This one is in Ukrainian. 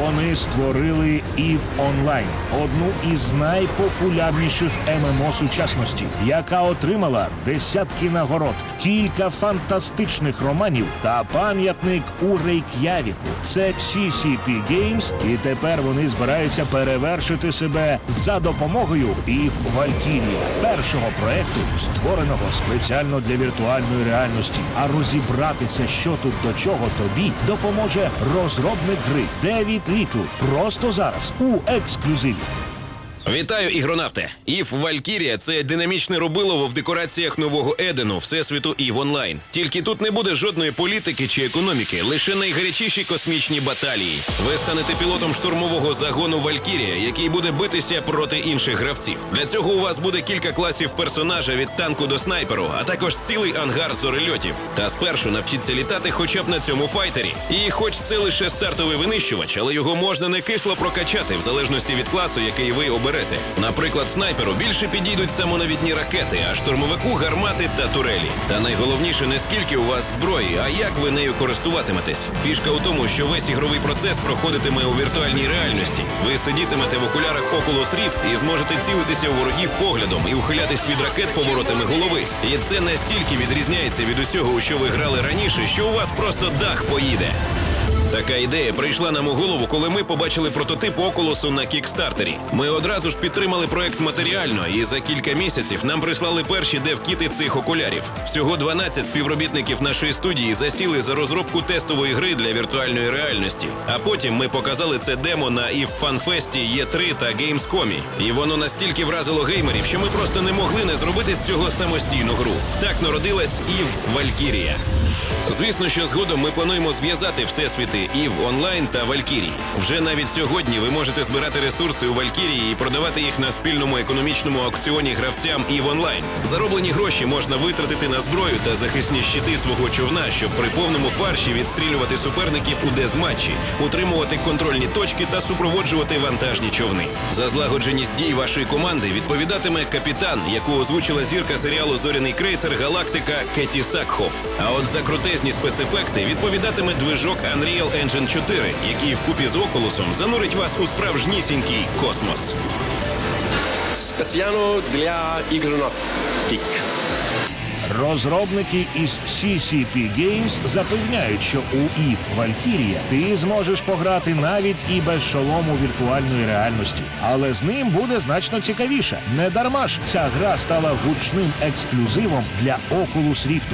Вони створили EVE Online, одну із найпопулярніших ММО сучасності, яка отримала десятки нагород, кілька фантастичних романів та пам'ятник у Рейк'явіку. Це CCP Games, і тепер вони збираються перевершити себе за допомогою EVE Valkyria, першого проекту, створеного спеціально для віртуальної реальності. А розібратися, що тут до чого тобі, допоможе розробник гри Девід Літл. Просто зараз у ексклюзиві. Вітаю, ігронавте! Ів Валькірія це динамічне робилово в декораціях нового Едену, всесвіту Ів Онлайн. Тільки тут не буде жодної політики чи економіки, лише найгарячіші космічні баталії. Ви станете пілотом штурмового загону Валькірія, який буде битися проти інших гравців. Для цього у вас буде кілька класів персонажа від танку до снайперу, а також цілий ангар зорельотів. Та спершу навчіться літати хоча б на цьому файтері. І хоч це лише стартовий винищувач, але його можна не кисло прокачати в залежності від класу, який ви оберете. Наприклад, снайперу більше підійдуть самонавідні ракети, а штурмовику гармати та турелі. Та найголовніше не скільки у вас зброї, а як ви нею користуватиметесь. Фішка у тому, що весь ігровий процес проходитиме у віртуальній реальності. Ви сидітимете в окулярах Oculus Rift і зможете цілитися у ворогів поглядом і ухилятись від ракет поворотами голови. І це настільки відрізняється від усього, у що ви грали раніше, що у вас просто дах поїде. Така ідея прийшла нам у голову, коли ми побачили прототип Окулусу на кікстартері. Ми одразу ж підтримали проект матеріально, і за кілька місяців нам прислали перші девкіти цих окулярів. Всього 12 співробітників нашої студії засіли за розробку тестової гри для віртуальної реальності. А потім ми показали це демо на EVE FanFest, E3 та Gamescom. І воно настільки вразило геймерів, що ми просто не могли не зробити з цього самостійну гру. Так народилась EVE Valkyria. Звісно, що згодом ми плануємо зв'язати всесвіти ІВ онлайн та Валькірії. Вже навіть сьогодні ви можете збирати ресурси у Валькірії і продавати їх на спільному економічному аукціоні гравцям ІВ онлайн. Зароблені гроші можна витратити на зброю та захисні щити свого човна, щоб при повному фарші відстрілювати суперників у дезматчі, утримувати контрольні точки та супроводжувати вантажні човни. За злагодженість дій вашої команди відповідатиме капітан, яку озвучила зірка серіалу Зоряний крейсер Галактика Кеті Сакхоф. А от за крутезні спецефекти відповідатиме движок Unreal Engine 4, який вкупі з Окулусом занурить вас у справжнісінький космос. Спеціально для ігронавтів. Розробники із CCP Games запевняють, що у EVE Valkyria ти зможеш пограти навіть і без шолому віртуальної реальності, але з ним буде значно цікавіше. Не дарма ж ця гра стала гучним ексклюзивом для Oculus Rift.